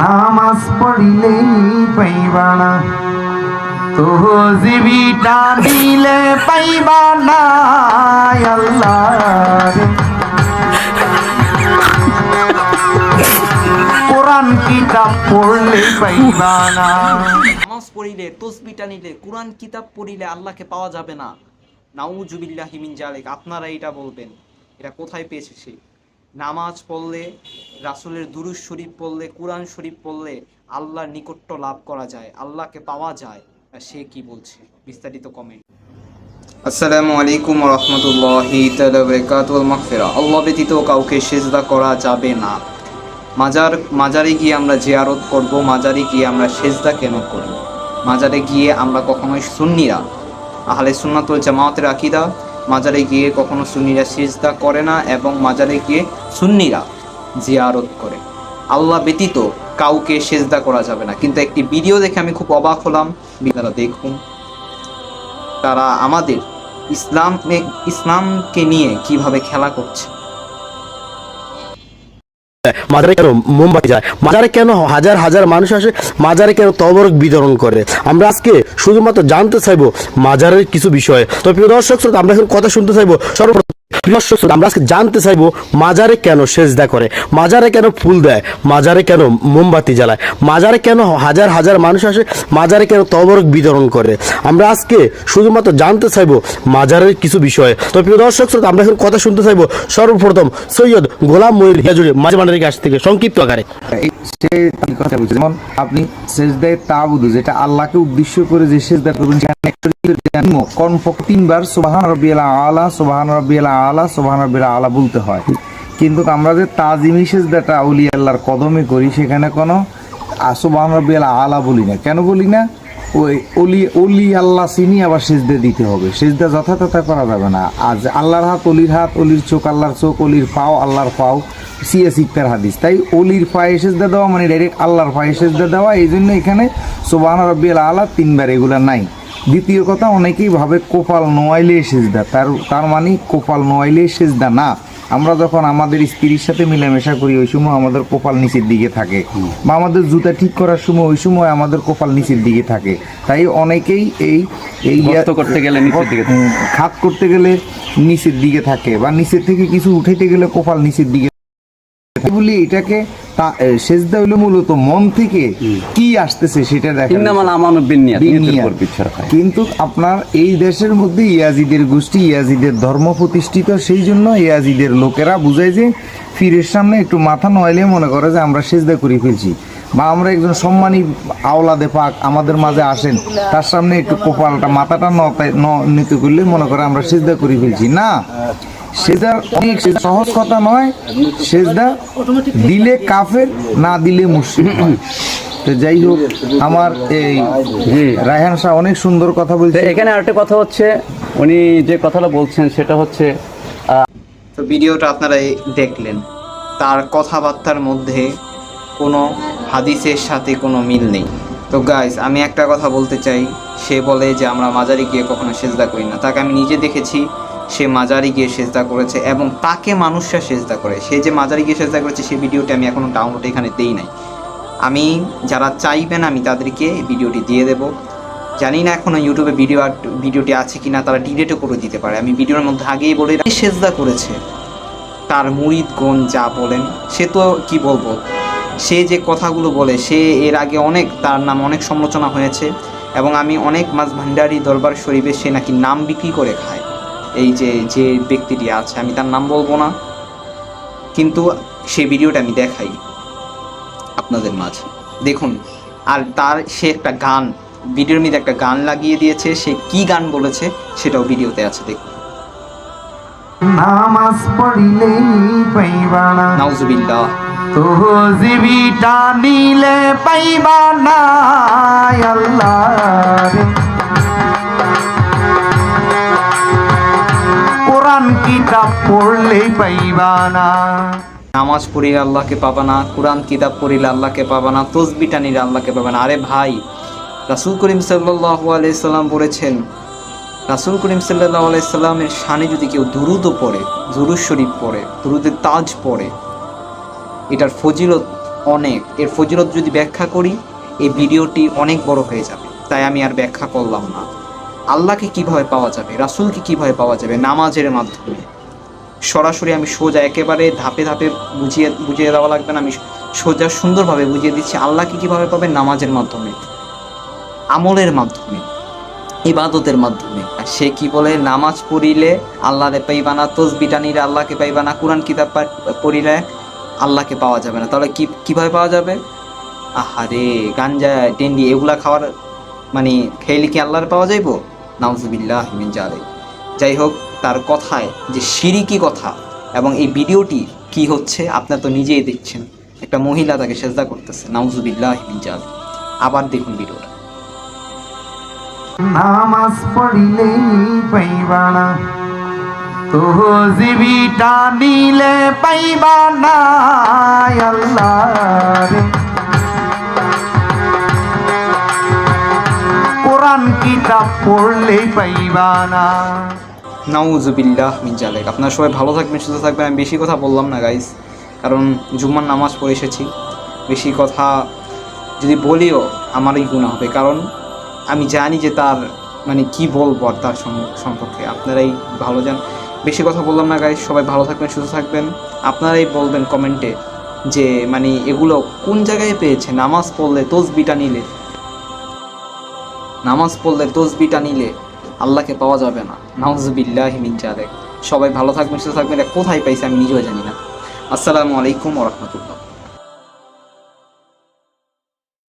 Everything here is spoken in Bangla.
নামাজ পড়িলেই পাইবা না তহজিবিটা দিলে পাইবা না। কোরআন কিতাব পড়লে পাইবা না পড়িলে তসবিটা নিলে কোরআন কিতাব পড়িলে আল্লাহকে পাওয়া যাবে না। নাউজুবিল্লাহ হিমিন জালেক, আপনারা এটা বলবেন। এটা কোথায় পেয়েছে সে? নামাজ পড়লে রাসূলের দুরুজ শরীফ পড়লে, কোরআন শরীফ পড়লে আল্লাহর নিকট্য লাভ করা যায়, আল্লাহকে পাওয়া যায়। সে কি বলছে? বিস্তারিত কমেন্ট আসসালামু আলাইকুম রহমতুল্লাহি বরকাতুল মাগফিরা আল্লাহ ব্যতীত কাউকে সেজদা করা যাবে না। মাজার, মাজারে গিয়ে আমরা জিয়ারত করব, মাজারে গিয়ে আমরা সেজদা কেন করব? মাজারে গিয়ে আমরা কখনোই সুন্নিরা, আহলে সুন্নাতুল জামাতের আকিদা, মাজারে গিয়ে কখনো সুন্নিরা সেজদা করে না এবং মাজারে গিয়ে সুন্নিরা জিয়ারত করে। আল্লাহ ব্যতীত কাউকে সেজদা করা যাবে না। কিন্তু একটি ভিডিও দেখে আমি খুব অবাক হলাম। আপনারা দেখুন তারা আমাদের ইসলাম ইসলামকে নিয়ে কীভাবে খেলা করছে। মাজারে কেন মোমবাতি যায় মাজারে কেন হাজার হাজার মানুষ আসে? মাজারে কেন তবরক বিতরণ করে? আমরা আজকে শুধুমাত্র জানতে চাইব মাজারের কিছু বিষয়ে। তো প্রিয় দর্শক শ্রোতা, আমরা এখন কথা শুনতে চাইব। সর্বপ্রথম মাজারে কেন সেজদা করে? মাজারে কেন ফুল দেয়? মাজারে কেন মোমবাতি জ্বালায়? মাজারে কেন হাজার হাজার মানুষ আসে? মাজারে কেন তবরক বিতরণ করে? আমরা আজকে শুধুমাত্র জানতে চাইব মাজারের কিছু বিষয়। তো প্রিয় দর্শক শ্রোতা, আমরা এখন কথা শুনতে চাইব সর্বপ্রথম সৈয়দ গোলাম ময়ূর হিয়াজুরি মাঝে কাছ থেকে সংক্ষিপ্ত আকারে। কথা বলছে। যেমন আপনি সেজদায় তাবুদু যেটা আল্লাহকে উদ্দেশ্য করে যে সেজদা করবেন কমপক্ষে তিনবার সুবাহান আলা সুবাহান রব্বিয়াল আলা সুবাহান রব্বিয়াল আলা বলতে হয়। কিন্তু আমরা যে তাজিমি সেজদাটা উলি আল্লাহর কদমে করি, সেখানে কোনো সুবাহান রব্বিয়াল আলা বলি না। কেন বলি না? ওই অলি অলি আল্লাহ চিনি আবার সেজদা দিতে হবে। সেজদা যথাযথ করা যাবে না। আজ আল্লাহর হাত অলির হাত অলির চোখ আল্লাহর চোখ অলির পাও আল্লাহর পাও। সিএ সিক্তার হাদিস। তাই অলির পায়ে সেজদা দেওয়া মানে ডাইরেক্ট আল্লাহর পায়ে সেজদা দেওয়া এই জন্য এখানে সোবান রব্বিল আলা তিনবার এগুলা নাই। দ্বিতীয় কথা অনেকেই ভাবে কোপাল নোয়াইলে সেজদা। তার তার মানে কোপাল নোয়াইলে সেজদা না। আমরা যখন আমাদের স্ত্রীর সাথে মিলেমিশা করি ওই সময় আমাদের কপাল নিচের দিকে থাকে। বা আমাদের জুতা ঠিক করার সময় ওই সময় আমাদের কপাল নিচের দিকে থাকে। তাই অনেকেই এই এই করতে গেলে নিচের দিকে খাত করতে গেলে নিচের দিকে থাকে। বা নিচের থেকে কিছু উঠাইতে গেলে কপাল নিচের দিকে। বলি এটাকে সেজদা হইল মূলত মন থেকে কি আসতেছে সেটা দেখা ইন্নামাল আমানু বিন্নিয়াত নিয়তের বিনিয়াত। উপর বিচার হয়। কিন্তু আপনার এই দেশের মধ্যে ইয়াজিদের গোষ্ঠী ইয়াজিদের ধর্ম প্রতিষ্ঠিত সেই জন্য ইয়াজিদের লোকেরা বুঝায় যে ফিরের সামনে একটু মাথা নয়লে মনে করে যে আমরা সেজদা করে ফেলছি। বা আমরা একজন সম্মানী আওলাদে পাক আমাদের মাঝে আসেন তার সামনে একটু কপালটা মাথাটা নিতে করলে মনে করে আমরা সেজদা করে ফেলছি। না সেজদা অনেক সহজ কথা নয় সেজদা দিলে কাফের না দিলে মুশরিক হয়। তো যাই হোক আমার এই রায়হান শাহ অনেক সুন্দর কথা বলছে। এখানে আরেকটা কথা হচ্ছে উনি যে কথাটা বলছেন সেটা হচ্ছে তো ভিডিওটা আপনারা দেখলেন। তার কথাবার্তার মধ্যে কোনো হাদিসের সাথে কোনো মিল নেই। তো গাইস আমি একটা কথা বলতে চাই। সে বলে যে আমরা মাজারি গিয়ে কখনো সেজদা করি না। তাকে আমি নিজে দেখেছি। সে মাজারি গিয়ে সেজদা করেছে এবং তাকে মানুষরা সেজদা করে। সে যে মাজারি গিয়ে সেজদা করেছে সেই ভিডিওটি আমি এখনও ডাউনলোড এখানে দেই নাই। আমি, যারা চাইবেন আমি তাদেরকে ভিডিওটি দিয়ে দেব। জানি না এখনও ইউটিউবে ভিডিও ভিডিওটি আছে কি না তারা ডিলেটও করে দিতে পারে। আমি ভিডিওর মধ্যে আগেই বলে সেজদা করেছে। তার মুরিদগণ যা বলেন, সে তো কি বলব? সে যে কথাগুলো বলে, সে এর আগে অনেক, তার নাম অনেক সমালোচনা হয়েছে এবং আমি অনেক মাছ ভান্ডারি দরবার শরীফে সে নাকি নাম বিক্রি করে খায়। এই যে যে ব্যক্তিটি আছে আমি তার নাম বলব না। কিন্তু সেই ভিডিওটা আমি দেখাই আপনাদের মাঝে। দেখুন আর তার সে একটা গান ভিডিওর মধ্যে একটা গান লাগিয়ে দিয়েছে সে কি গান বলেছে সেটাও ভিডিওতে আছে দেখুন। নামাজ পড়িলেই পাইবা না। নাউজুবিল্লাহ। তহজিবিটা নিলে পাইবা না আল্লাহ কিতাব পড়লেই পাইবা না। নামাজ পড়িলে আল্লাহকে পাবা না, কোরআন কিতাব পড়িলে আল্লাহকে পাবা না তসবিটা নিলে আল্লাহকে পাবা না। আরে ভাই, রাসুল করিম সাল্লাহ আলাইসাল্লাম বলেছেন, রাসুল করিম সাল্লাহ আলাইসাল্লামের শানে যদি কেউ দুরুদও পড়ে, দুরুদ শরীফ পড়ে, দুরুদের তাজ পড়ে, এটার ফজিলত অনেক। এর ফজিলত যদি ব্যাখ্যা করি, এই ভিডিওটি অনেক বড় হয়ে যাবে। তাই আমি আর ব্যাখ্যা করলাম না। আল্লাহকে কীভাবে পাওয়া যাবে? রাসূলকে কীভাবে পাওয়া যাবে? নামাজের মাধ্যমে। সরাসরি আমি সোজা, একেবারে ধাপে ধাপে বুঝিয়ে বুঝিয়ে দেওয়া লাগবে না। আমি সোজা সুন্দরভাবে বুঝিয়ে দিচ্ছি, আল্লাহকে কীভাবে পাবে নামাজের মাধ্যমে, আমলের মাধ্যমে, ইবাদতের মাধ্যমে। আর সে কি বলে? নামাজ পড়িলে আল্লাহরে পাইবা না, তসবিটা নিলে আল্লাহকে পাইবা না, কোরআন কিতাব পড়িলে আল্লাহকে পাওয়া যাবে না। তাহলে কি, কীভাবে পাওয়া যাবে? আহারে, গাঞ্জা টেন্ডি এগুলা খাওয়ার মানে খেলে কি আল্লাহর পাওয়া যাইবো? নাউজুবিল্লাহ মিন জালিক। যাই হোক তার কথায় যে সিরিকি কথা এবং এই ভিডিওটি কি হচ্ছে আপনারা তো নিজেই দেখছেন। একটা মহিলা তাকে সেজদা করতেছে, নাউজুবিল্লাহ জালিক আবার দেখুন ভিডিওটা। নামাজ পড়িলেই পাইবা না তো জীবিটা নিলে পাইবা না আল্লাহ রে কোরআন কিতাব পড়লেই পাইবা না নাউজুবিল্লাহ মিন জালেক। আপনারা সবাই ভালো থাকবেন, সুস্থ থাকবেন। আমি বেশি কথা বললাম না গাইস কারণ জুম্মার নামাজ পড়ে এসেছি। বেশি কথা যদি বলিও আমারই গুণা হবে। কারণ আমি জানি যে তার মানে কি বলব আর তার সম্পর্কে। আপনারাই ভালো যান বেশি কথা বললাম না গাইস সবাই ভালো থাকবেন, সুস্থ থাকবেন। আপনারাই বলবেন কমেন্টে যে মানে এগুলো কোন জায়গায় পেয়েছে? নামাজ পড়লে তসবিটা নিলে। নামাজ পড়লে তসবিটা নিলে। আল্লাহকে পাওয়া যাবে না। নাউজুবিল্লাহি মিন জালিক সবাই ভালো থাকবেন, সুস্থ থাকবেন। কোথায় পাইছে আমি নিজেও জানি না। আসসালামু আলাইকুম ওয়া রাহমাতুল্লাহ।